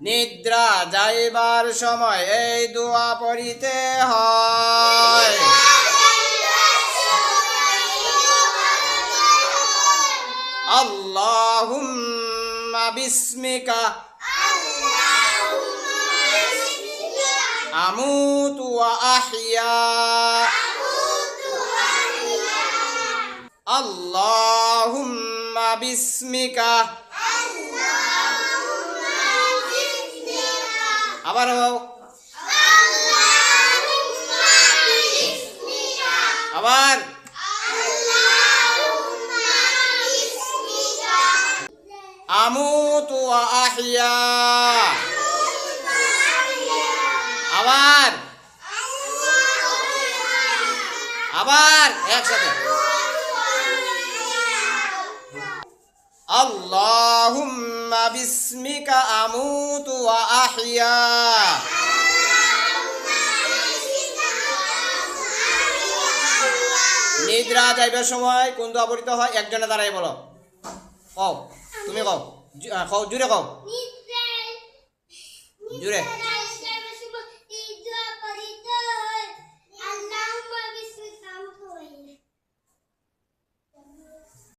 নিদ্রা যাইবার সময় এই দোয়া পড়িতে হয়। আল্লাহুম্মা বিস্মিকা। আমুতু ওয়া আহইয়া। আল্লাহুম্মা বিস্মিকা। আবার আবার। ওয়া আহইয়া আবার। আবার একসাথে। আল্লাহুম্মা বিস্মিকা আমুতু ওয়া আহইয়া নিদ্রা যাইবার সময় কোন দোয়া পড়িতে হয় একজনে দাঁড়াই বলো। কও তুমি কও কও জুড়ে কও। জুড়ে